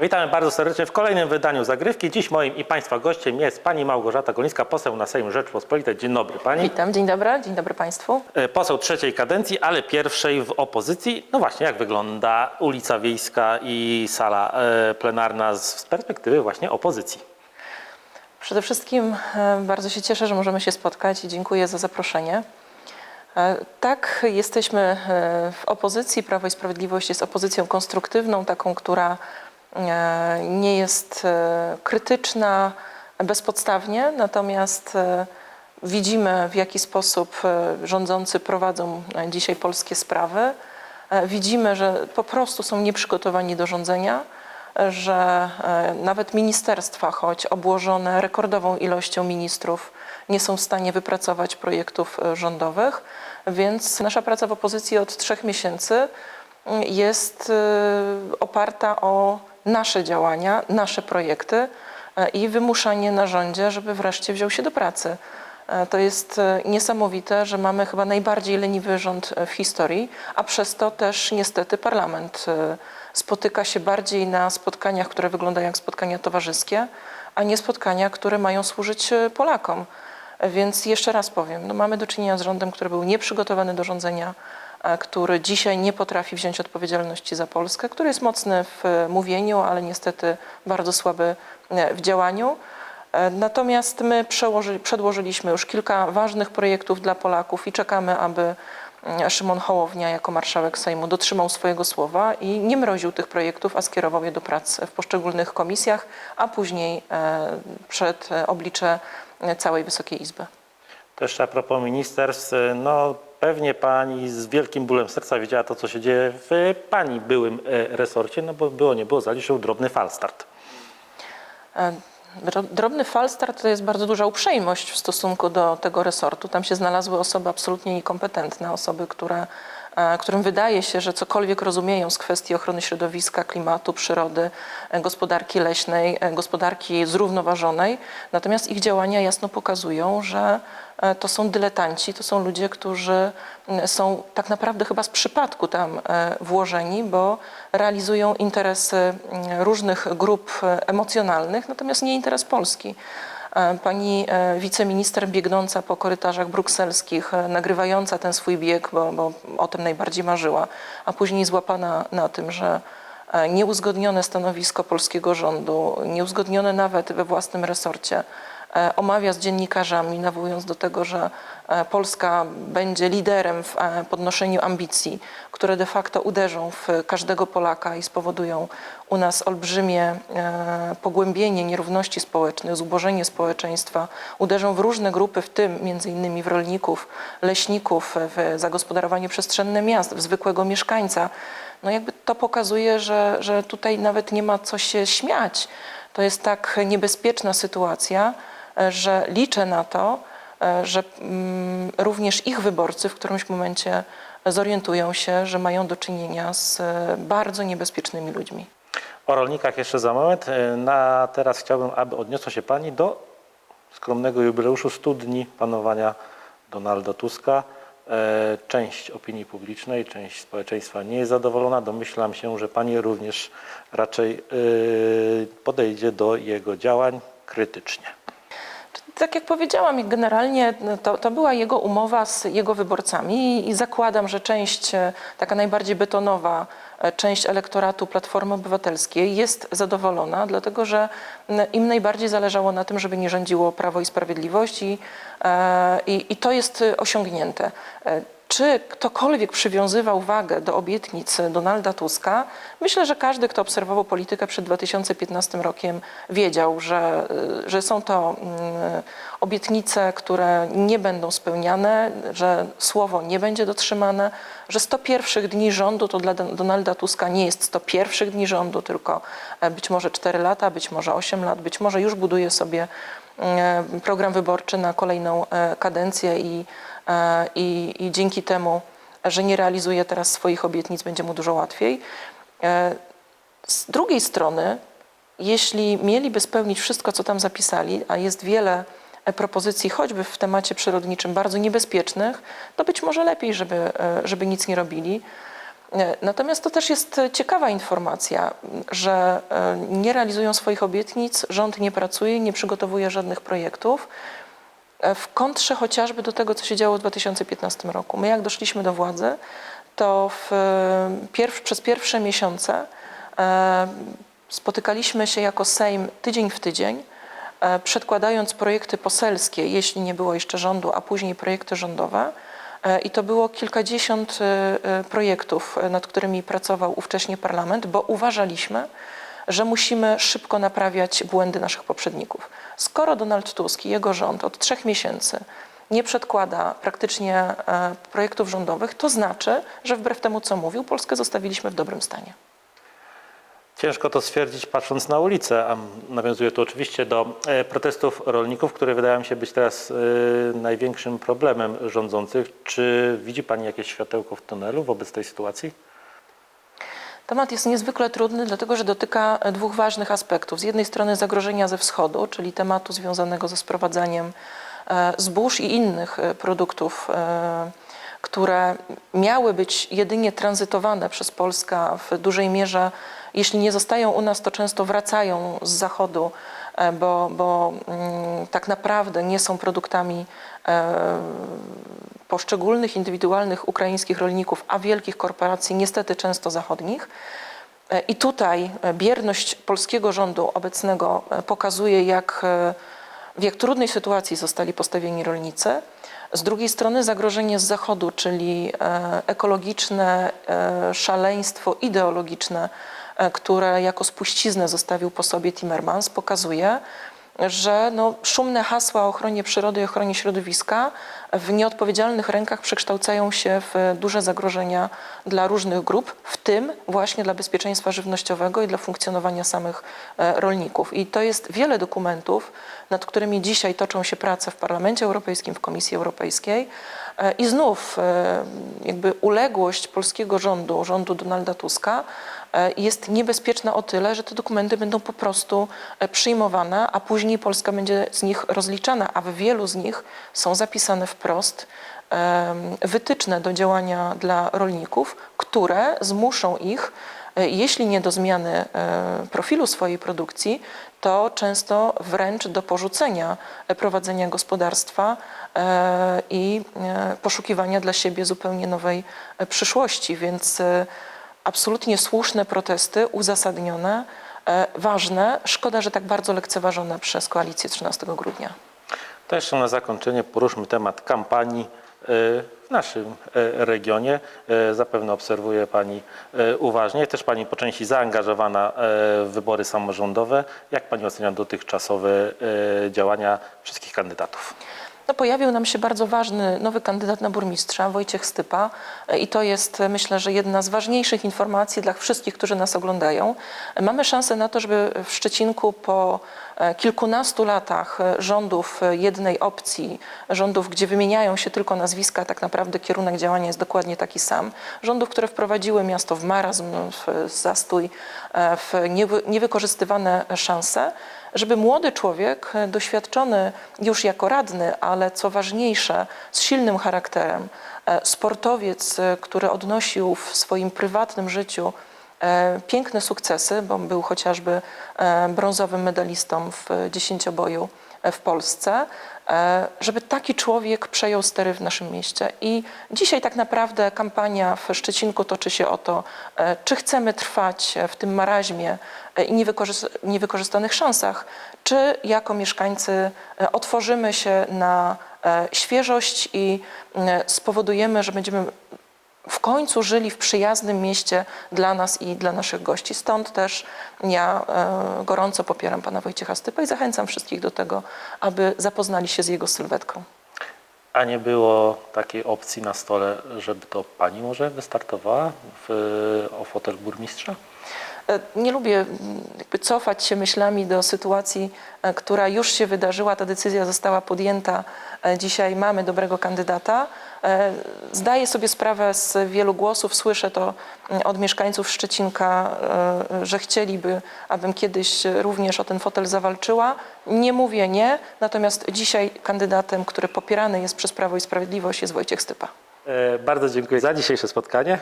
Witamy bardzo serdecznie w kolejnym wydaniu Zagrywki. Dziś moim i Państwa gościem jest Pani Małgorzata Golińska, poseł na Sejm Rzeczpospolitej. Dzień dobry Pani. Witam, dzień dobry, dzień dobry Państwu. E, Poseł trzeciej kadencji, ale pierwszej w opozycji. No właśnie, jak wygląda ulica Wiejska i sala e, plenarna z perspektywy właśnie opozycji? Przede wszystkim e, bardzo się cieszę, że możemy się spotkać i dziękuję za zaproszenie. Tak, jesteśmy w opozycji. Prawo i Sprawiedliwość jest opozycją konstruktywną, taką, która nie jest e, krytyczna bezpodstawnie, natomiast e, widzimy, w jaki sposób e, rządzący prowadzą e, dzisiaj polskie sprawy. E, Widzimy, że po prostu są nieprzygotowani do rządzenia, e, że e, nawet ministerstwa, choć obłożone rekordową ilością ministrów, nie są w stanie wypracować projektów e, rządowych. Więc nasza praca w opozycji od trzech miesięcy mm, jest e, oparta o nasze działania, nasze projekty e, i wymuszanie na rządzie, żeby wreszcie wziął się do pracy. E, To jest e, niesamowite, że mamy chyba najbardziej leniwy rząd w historii, a przez to też niestety parlament spotyka się bardziej na spotkaniach, które wyglądają jak spotkania towarzyskie, a nie spotkania, które mają służyć Polakom. Więc jeszcze raz powiem, no mamy do czynienia z rządem, który był nieprzygotowany do rządzenia, który dzisiaj nie potrafi wziąć odpowiedzialności za Polskę, który jest mocny w e, mówieniu, ale niestety bardzo słaby e, w działaniu. E, Natomiast my przedłożyliśmy już kilka ważnych projektów dla Polaków i czekamy, aby Szymon Hołownia jako marszałek Sejmu dotrzymał swojego słowa i nie mroził tych projektów, a skierował je do prac w poszczególnych komisjach, a później e, przed e, oblicze e, całej Wysokiej Izby. Jeszcze a propos ministerstw, e, no pewnie Pani z wielkim bólem serca wiedziała to, co się dzieje w Pani byłym e, resorcie, no bo było nie było, zaliczył drobny falstart. E, dro- Drobny falstart to jest bardzo duża uprzejmość w stosunku do tego resortu. Tam się znalazły osoby absolutnie niekompetentne, osoby, które, którym wydaje się, że cokolwiek rozumieją z kwestii ochrony środowiska, klimatu, przyrody, e, gospodarki leśnej, e, gospodarki zrównoważonej. Natomiast ich działania jasno pokazują, że e, to są dyletanci, to są ludzie, którzy są tak naprawdę chyba z przypadku tam e, włożeni, bo realizują interesy różnych grup e, emocjonalnych, natomiast nie interes Polski. E, Pani e, wiceminister biegnąca po korytarzach brukselskich, e, nagrywająca ten swój bieg, bo, bo o tym najbardziej marzyła, a później złapana na tym, że nieuzgodnione stanowisko polskiego rządu, nieuzgodnione nawet we własnym resorcie, omawia z dziennikarzami, nawołując do tego, że e, Polska będzie liderem w e, podnoszeniu ambicji, które de facto uderzą w każdego Polaka i spowodują u nas olbrzymie e, pogłębienie nierówności społecznych, zubożenie społeczeństwa, uderzą w różne grupy, w tym między innymi w rolników, leśników, w zagospodarowanie przestrzenne miast, w zwykłego mieszkańca. No jakby to pokazuje, że, że tutaj nawet nie ma co się śmiać. To jest tak niebezpieczna sytuacja, e, że liczę na to, e, że mm, również ich wyborcy w którymś momencie zorientują się, że mają do czynienia z e, bardzo niebezpiecznymi ludźmi. O rolnikach jeszcze za moment. E, Na teraz chciałbym, aby odniosła się Pani do skromnego jubileuszu 100 dni panowania Donalda Tuska. Część opinii publicznej, część społeczeństwa nie jest zadowolona. Domyślam się, że Pani również raczej podejdzie do jego działań krytycznie. Tak jak powiedziałam, generalnie no, to, to była jego umowa z jego wyborcami i zakładam, że część, e, taka najbardziej betonowa, e, część elektoratu Platformy Obywatelskiej jest zadowolona, dlatego że im najbardziej zależało na tym, żeby nie rządziło Prawo i Sprawiedliwość i, e, i, i to jest osiągnięte. Czy ktokolwiek przywiązywał wagę do obietnic Donalda Tuska? Myślę, że każdy, kto obserwował politykę przed 2015 rokiem, wiedział, że, y, że są to mm, obietnice, które nie będą spełniane, że słowo nie będzie dotrzymane, że 100 pierwszych dni rządu to dla Don- Donalda Tuska nie jest 100 pierwszych dni rządu, tylko e, być może 4 lata, być może 8 lat, być może już buduje sobie program wyborczy na kolejną e, kadencję i, e, i, i dzięki temu, że nie realizuje teraz swoich obietnic, będzie mu dużo łatwiej. E, Z drugiej strony, jeśli mieliby spełnić wszystko, co tam zapisali, a jest wiele e, propozycji, choćby w temacie przyrodniczym, bardzo niebezpiecznych, to być może lepiej, żeby, e, żeby nic nie robili. E, Natomiast to też jest ciekawa informacja, że e, nie realizują swoich obietnic, rząd nie pracuje, nie przygotowuje żadnych projektów. E, W kontrze chociażby do tego, co się działo w 2015 roku. My jak doszliśmy do władzy, to e, pierw, przez pierwsze miesiące e, spotykaliśmy się jako Sejm tydzień w tydzień, e, przedkładając projekty poselskie, jeśli nie było jeszcze rządu, a później projekty rządowe. E, I to było kilkadziesiąt e, e, projektów, nad którymi pracował ówcześnie parlament, bo uważaliśmy, że musimy szybko naprawiać błędy naszych poprzedników. Skoro Donald Tusk i jego rząd od trzech miesięcy nie przedkłada praktycznie projektów rządowych, to znaczy, że wbrew temu, co mówił, Polskę zostawiliśmy w dobrym stanie. Ciężko to stwierdzić patrząc na ulicę, a nawiązuje to oczywiście do e, protestów rolników, które wydają się być teraz e, największym problemem rządzących. Czy widzi Pani jakieś światełko w tunelu wobec tej sytuacji? Temat jest niezwykle trudny, dlatego że dotyka e, dwóch ważnych aspektów. Z jednej strony zagrożenia ze wschodu, czyli tematu związanego ze sprowadzaniem zbóż i innych produktów, które miały być jedynie tranzytowane przez Polskę w dużej mierze. Jeśli nie zostają u nas, to często wracają z zachodu, e, bo, bo mm, tak naprawdę nie są produktami e, poszczególnych indywidualnych ukraińskich rolników, a wielkich korporacji, niestety często zachodnich. E, I tutaj bierność polskiego rządu obecnego pokazuje, jak, w jak trudnej sytuacji zostali postawieni rolnicy. Z drugiej strony zagrożenie z zachodu, czyli ekologiczne szaleństwo ideologiczne, które jako spuściznę zostawił po sobie Timmermans, pokazuje, że no, szumne hasła o ochronie przyrody i ochronie środowiska w nieodpowiedzialnych rękach przekształcają się w duże zagrożenia dla różnych grup, w tym właśnie dla bezpieczeństwa żywnościowego i dla funkcjonowania samych e, rolników. I to jest wiele dokumentów, nad którymi dzisiaj toczą się prace w Parlamencie Europejskim, w Komisji Europejskiej. E, I znów e, jakby uległość polskiego rządu, rządu Donalda Tuska e, jest niebezpieczna o tyle, że te dokumenty będą po prostu e, przyjmowane, a później Polska będzie z nich rozliczana, a w wielu z nich są zapisane wprost wytyczne do działania dla rolników, które zmuszą ich, e, jeśli nie do zmiany e, profilu swojej produkcji, to często wręcz do porzucenia e, prowadzenia gospodarstwa e, i e, poszukiwania dla siebie zupełnie nowej e, przyszłości. Więc e, absolutnie słuszne protesty, uzasadnione, e, ważne. Szkoda, że tak bardzo lekceważone przez koalicję 13 grudnia. To jeszcze na zakończenie poruszmy temat kampanii e, w naszym e, regionie. Zapewne obserwuje Pani uważnie, też Pani po części zaangażowana w wybory samorządowe. Jak Pani ocenia dotychczasowe działania wszystkich kandydatów? No, pojawił nam się bardzo ważny nowy kandydat na burmistrza, Wojciech Stypa E, i to jest e, myślę, że jedna z ważniejszych informacji dla wszystkich, którzy nas oglądają. E, Mamy szansę na to, żeby w Szczecinku po kilkunastu latach rządów jednej opcji, rządów, gdzie wymieniają się tylko nazwiska, tak naprawdę kierunek działania jest dokładnie taki sam, rządów, które wprowadziły miasto w marazm, w zastój, w niewy, niewykorzystywane szanse, żeby młody człowiek, e, doświadczony już jako radny, ale co ważniejsze, z silnym charakterem, e, sportowiec, e, który odnosił w swoim prywatnym życiu piękne sukcesy, bo był chociażby brązowym medalistą w dziesięcioboju w Polsce, żeby taki człowiek przejął stery w naszym mieście. I dzisiaj tak naprawdę kampania w Szczecinku toczy się o to, e, czy chcemy trwać w tym maraźmie e, i niewykorzys- niewykorzystanych szansach, czy jako mieszkańcy e, otworzymy się na e, świeżość i e, spowodujemy, że będziemy w końcu żyli w przyjaznym mieście dla nas i dla naszych gości. Stąd też ja e, gorąco popieram pana Wojciecha Stypa i zachęcam wszystkich do tego, aby zapoznali się z jego sylwetką. A nie było takiej opcji na stole, żeby to Pani może wystartowała w, o fotel burmistrza? E, Nie lubię mm, jakby cofać się myślami do sytuacji, e, która już się wydarzyła. Ta decyzja została podjęta. E, Dzisiaj mamy dobrego kandydata. Zdaję sobie sprawę z wielu głosów, słyszę to mm, od mieszkańców Szczecinka, że chcieliby, abym kiedyś również o ten fotel zawalczyła. Nie mówię nie, natomiast dzisiaj kandydatem, który popierany jest przez Prawo i Sprawiedliwość jest Wojciech Stypa. Bardzo dziękuję za dzisiejsze spotkanie.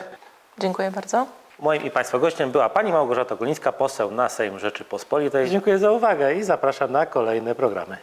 Dziękuję bardzo. Moim i Państwa gościem była Pani Małgorzata Golińska, poseł na Sejm Rzeczypospolitej. Dziękuję za uwagę i zapraszam na kolejne programy.